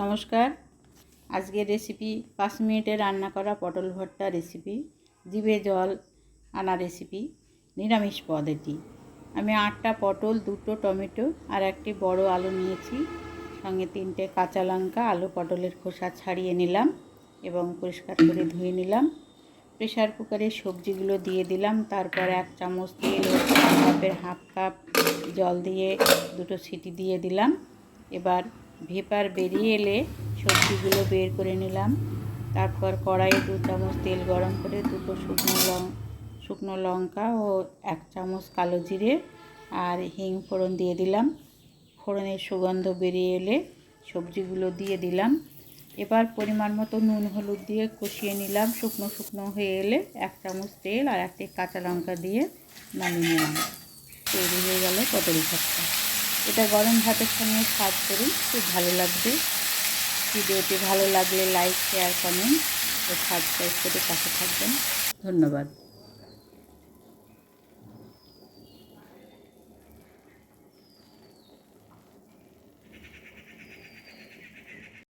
নমস্কার। আজকের রেসিপি পাঁচ মিনিটে রান্না করা পটল ভর্তা রেসিপি জিভে জল আনা রেসিপি নিরামিষ পদ এটি আমি আটটা পটল, দুটো টমেটো আর একটি বড় আলু নিয়েছি। সঙ্গে তিনটে কাঁচা লঙ্কা, আলু পটলের খোসা ছাড়িয়ে নিলাম এবং পরিষ্কার করে ধুয়ে নিলাম। প্রেশার কুকারে সবজিগুলো দিয়ে দিলাম। তারপর এক চামচ তেল কাপের হাফ কাপ জল দিয়ে দুটো সিটি দিয়ে দিলাম। এবার ভেপার বেরিয়ে এলে সবজিগুলো বের করে নিলাম। তারপর কড়াইয়ে দু চামচ তেল গরম করে দুটো শুকনো লং শুকনো লঙ্কা ও এক চামচ কালো জিরে আর হিং ফোড়ন দিয়ে দিলাম। ফোড়নের সুগন্ধ বেরিয়ে এলে সবজিগুলো দিয়ে দিলাম। এবার পরিমাণ মতো নুন, হলুদ দিয়ে কষিয়ে নিলাম। শুকনো শুকনো হয়ে এলে এক চামচ তেল আর একটি কাঁচা লঙ্কা দিয়ে নামিয়ে নিলাম। তৈরি হয়ে গেল পটল ভর্তা। এটা গরম ভাতের সঙ্গে সার্ভ করুন, খুব ভালো লাগবে। ভিডিওটি ভালো লাগলে লাইক শেয়ার কমেন্ট ও সাবস্ক্রাইব করে পাশে থাকবেন। ধন্যবাদ।